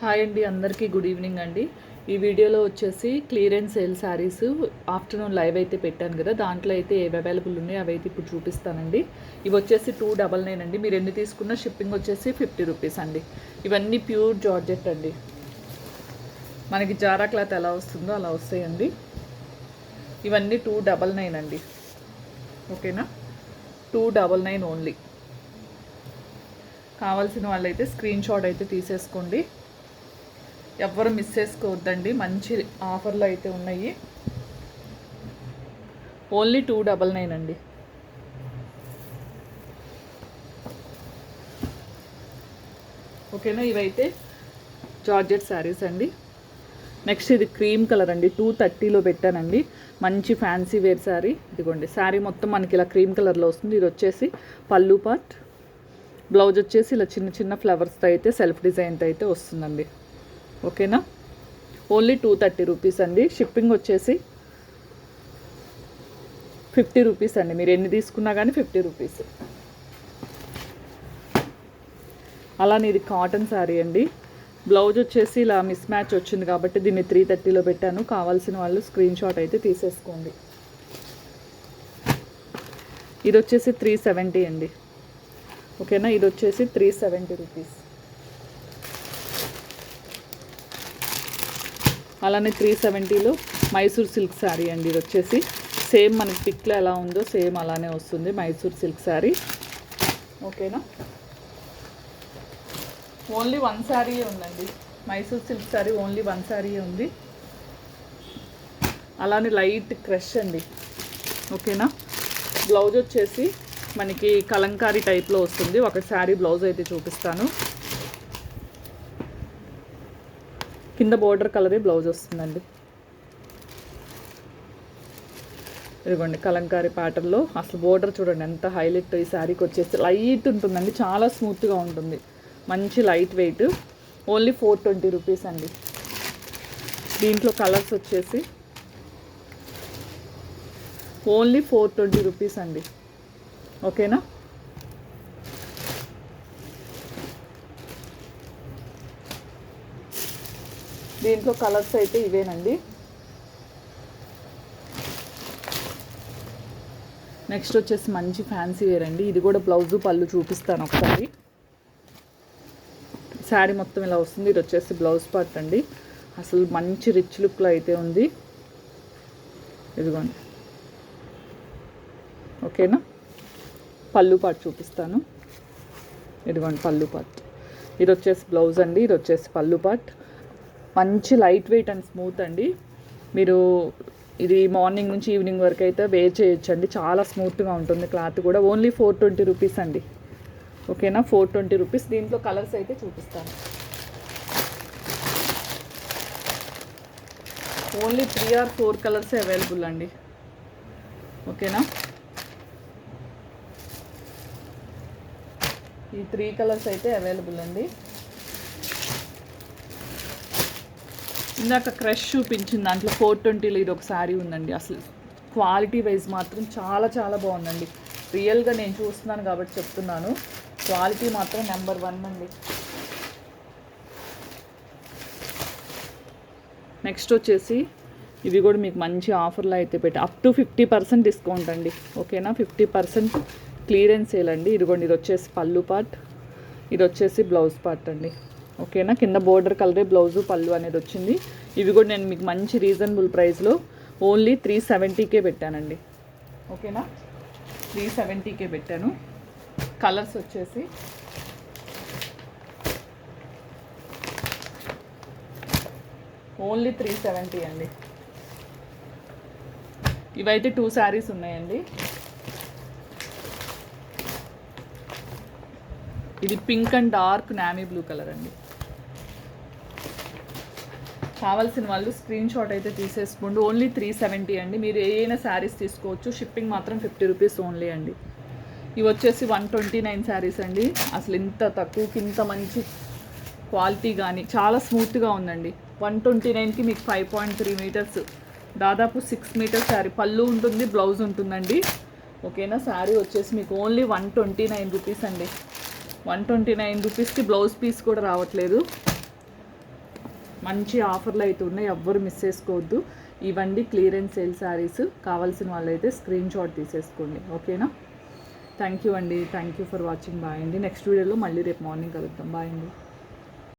Hi అండి అందరికీ good evening అండి. ఈ వీడియోలో వచ్చేసి clearance sale saris afternoon live అయితే పెట్టాను కదా దాంట్లో అయితే ఏవి అవైలబుల్ ఉన్నాయి అవి అయితే ఇప్పుడు చూపిస్తానండి. ఇవి వచ్చేసి టూ డబల్ నైన్ అండి. మీరు ఎన్ని తీసుకున్నా షిప్పింగ్ వచ్చేసి ఫిఫ్టీ రూపీస్ అండి. ఇవన్నీ ప్యూర్ జార్జెట్ అండి. మనకి జారా క్లాత్ ఎలా వస్తుందో అలా వస్తాయండి. ఇవన్నీ టూ డబల్ నైన్ అండి. ఓకేనా? Two double nine only. కావాల్సిన వాళ్ళైతే స్క్రీన్ షాట్ అయితే తీసేసుకోండి. ఎవ్వరు మిస్ చేసుకోవద్దండి. మంచి ఆఫర్లు అయితే ఉన్నాయి. ఓన్లీ టూ డబల్ నైన్ అండి. ఓకేనా? ఇవైతే జార్జెట్ శారీస్ అండి. నెక్స్ట్ ఇది క్రీమ్ కలర్ అండి. టూ థర్టీలో పెట్టానండి. మంచి ఫ్యాన్సీ వేర్ శారీ. ఇదిగోండి. శారీ మొత్తం మనకి ఇలా క్రీమ్ కలర్లో వస్తుంది. ఇది వచ్చేసి పళ్ళు పార్ట్. బ్లౌజ్ వచ్చేసి ఇలా చిన్న చిన్న ఫ్లవర్స్తో అయితే సెల్ఫ్ డిజైన్తో అయితే వస్తుందండి. ఓకేనా? ఓన్లీ టూ థర్టీ రూపీస్ అండి. షిప్పింగ్ వచ్చేసి ఫిఫ్టీ రూపీస్ అండి. మీరు ఎన్ని తీసుకున్నా కానీ ఫిఫ్టీ రూపీస్. అలానే ఇది కాటన్ శారీ అండి. బ్లౌజ్ వచ్చేసి ఇలా మిస్ మ్యాచ్ వచ్చింది కాబట్టి దీన్ని త్రీ థర్టీలో పెట్టాను. కావాల్సిన వాళ్ళు స్క్రీన్ షాట్ అయితే తీసేసుకోండి. ఇది వచ్చేసి త్రీ సెవెంటీ అండి. ఓకేనా? ఇది వచ్చేసి త్రీ సెవెంటీ రూపీస్. అలానే త్రీ సెవెంటీలో మైసూర్ సిల్క్ శారీ అండి. ఇది వచ్చేసి సేమ్ మనకి పిక్లో ఎలా ఉందో సేమ్ అలానే వస్తుంది మైసూర్ సిల్క్ శారీ ఓకేనా? ఓన్లీ వన్ శారీయే ఉందండి. Mysore silk sari only one శారీయే ఉంది. అలానే లైట్ క్రష్ అండి. ఓకేనా? బ్లౌజ్ వచ్చేసి మనకి కలంకారీ టైప్లో వస్తుంది. ఒక శారీ బ్లౌజ్ అయితే చూపిస్తాను. కింద బోర్డర్ కలరే బ్లౌజ్ వస్తుందండి. ఇదిగోండి కలంకారీ ప్యాటర్న్లో అసలు బోర్డర్ చూడండి ఎంత హైలైట్ ఈ శారీకి వచ్చేసి లైట్ ఉంటుందండి చాలా స్మూత్గా ఉంటుంది. మంచి light weight only four twenty rupees అండి. దీంట్లో కలర్స్ వచ్చేసి ఓన్లీ ఫోర్ ట్వంటీ రూపీస్ అండి. ఓకేనా దీంట్లో కలర్స్ అయితే ఇవేనండి. నెక్స్ట్ వచ్చేసి మంచి ఫ్యాన్సీ వేర్ అండి. ఇది కూడా బ్లౌజు పళ్ళు చూపిస్తాను ఒకసారి. శారీ మొత్తం ఇలా వస్తుంది. ఇది వచ్చేసి బ్లౌజ్ పార్ట్ అండి. అసలు మంచి రిచ్ లుక్లో అయితే ఉంది. ఇదిగోండి. ఓకేనా? పళ్ళు పార్ట్ చూపిస్తాను. ఇదిగోండి పళ్ళు పార్ట్. ఇది వచ్చేసి బ్లౌజ్ అండి. ఇది వచ్చేసి పళ్ళు పార్ట్. మంచి లైట్ వెయిట్ అండ్ స్మూత్ అండి. మీరు ఇది మార్నింగ్ నుంచి ఈవినింగ్ వరకు అయితే వేర్ చేయొచ్చు అండి చాలా స్మూత్గా ఉంటుంది క్లాత్ కూడా. ఓన్లీ ఫోర్ ట్వంటీ రూపీస్ అండి. ఓకేనా? Four twenty rupees. దీంట్లో కలర్స్ అయితే చూపిస్తాను. Only three or four colours available అండి. ఓకేనా? ఈ త్రీ కలర్స్ అయితే అవైలబుల్ అండి. ఇందాక క్రష్ చూపించింది దాంట్లో ఫోర్ ట్వంటీలో ఇది ఒక శారీ ఉందండి. అసలు క్వాలిటీ వైజ్ మాత్రం చాలా చాలా బాగుందండి. రియల్గా నేను చూస్తున్నాను కాబట్టి చెప్తున్నాను. క్వాలిటీ మాత్రం నెంబర్ వన్ అండి. నెక్స్ట్ వచ్చేసి ఇవి కూడా మీకు మంచి ఆఫర్లో అయితే పెట్టి. Up to fifty percent discount అండి. ఓకేనా ఫిఫ్టీ పర్సెంట్ క్లియరెన్స్ సేల్ అండి. ఇదిగోండి ఇది వచ్చేసి పళ్ళు పార్ట్ ఇది వచ్చేసి బ్లౌజ్ పార్ట్ అండి. ఓకేనా? కింద బోర్డర్ కలరే బ్లౌజు పళ్ళు అనేది వచ్చింది. ఇవి కూడా నేను మీకు మంచి రీజనబుల్ ప్రైస్లో ఓన్లీ త్రీ సెవెంటీకే పెట్టానండి. ఓకేనా? త్రీ సెవెంటీకే పెట్టాను. కలర్స్ వచ్చేసి ఓన్లీ త్రీ సెవెంటీ అండి. ఇవైతే టూ శారీస్ ఉన్నాయండి. ఇది pink and dark navy blue colour అండి. కావాల్సిన వాళ్ళు స్క్రీన్ షాట్ అయితే తీసేసుకోండి. ఓన్లీ త్రీ సెవెంటీ అండి. మీరు ఏదైనా శారీస్ తీసుకోవచ్చు. షిప్పింగ్ మాత్రం ఫిఫ్టీ రూపీస్ ఓన్లీ అండి. ఇవి వచ్చేసి వన్ ట్వంటీ నైన్ శారీస్ అండి. అసలు ఇంత తక్కువకి ఇంత మంచి క్వాలిటీ కానీ చాలా స్మూత్గా ఉందండి. వన్ ట్వంటీ నైన్కి మీకు ఫైవ్ పాయింట్ త్రీ మీటర్స్ దాదాపు సిక్స్ మీటర్స్ శారీ పళ్ళు ఉంటుంది బ్లౌజ్ ఉంటుందండి. ఓకేనా? శారీ వచ్చేసి మీకు only one twenty nine rupees అండి. వన్ ట్వంటీ నైన్ రూపీస్కి బ్లౌజ్ పీస్ కూడా రావట్లేదు. మంచి ఆఫర్లు అయితే ఉన్నాయి ఎవ్వరు మిస్ చేసుకోవద్దు. ఇవన్నీ క్లియరెన్స్ సేల్ శారీస్ కావాల్సిన వాళ్ళైతే స్క్రీన్ షాట్ తీసేసుకోండి. ఓకేనా థ్యాంక్ యూ అండి. Thank you for watching bye అండి. నెక్స్ట్ వీడియోలో మళ్ళీ రేపు మార్నింగ్ కలుద్దాం. బాయ్ అండి.